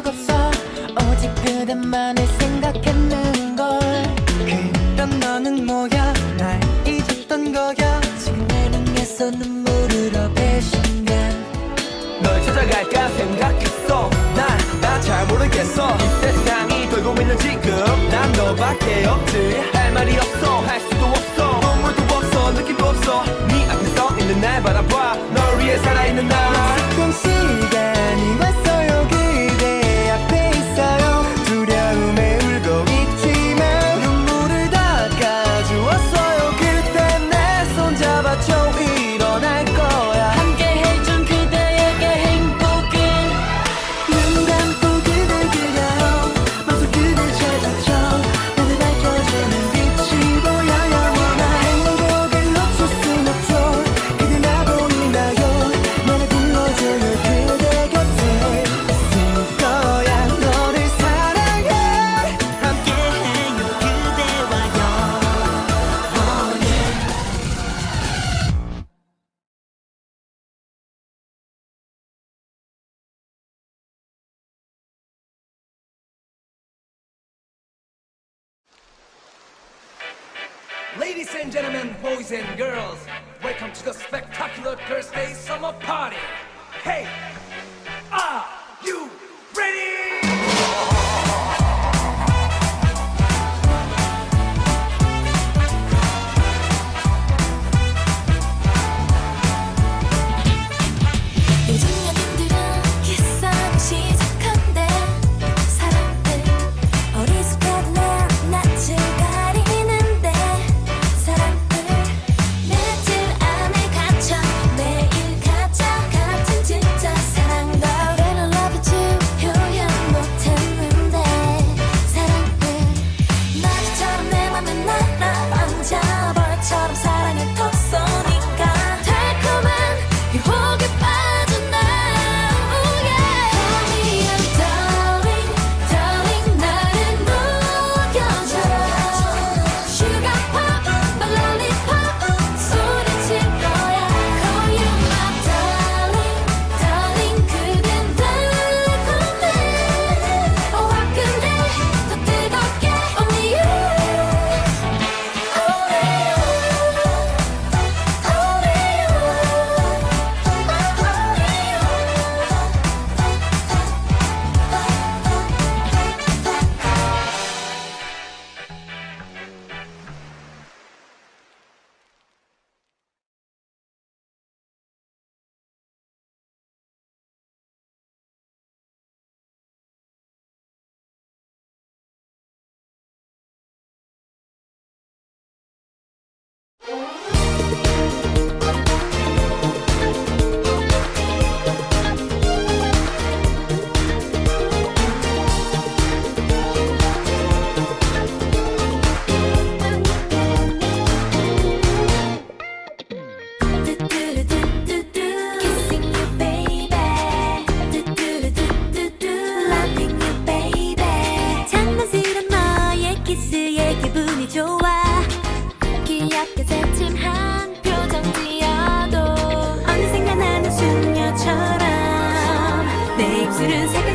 적 없어. 오직 그대만을 생각했는걸. 그럼 너는 뭐야? 날 잊었던 거야? 지금 내 눈에서 눈물을 어배 순간 널 찾아갈까 생각했어. 난나 잘 모르겠어. 이 세상이 돌고 있는 지금 난 너밖에 없지. 할 말이 없어. Ladies and gentlemen, boys and girls, welcome to the spectacular Thursday summer party. Hey! Yeah. confidence.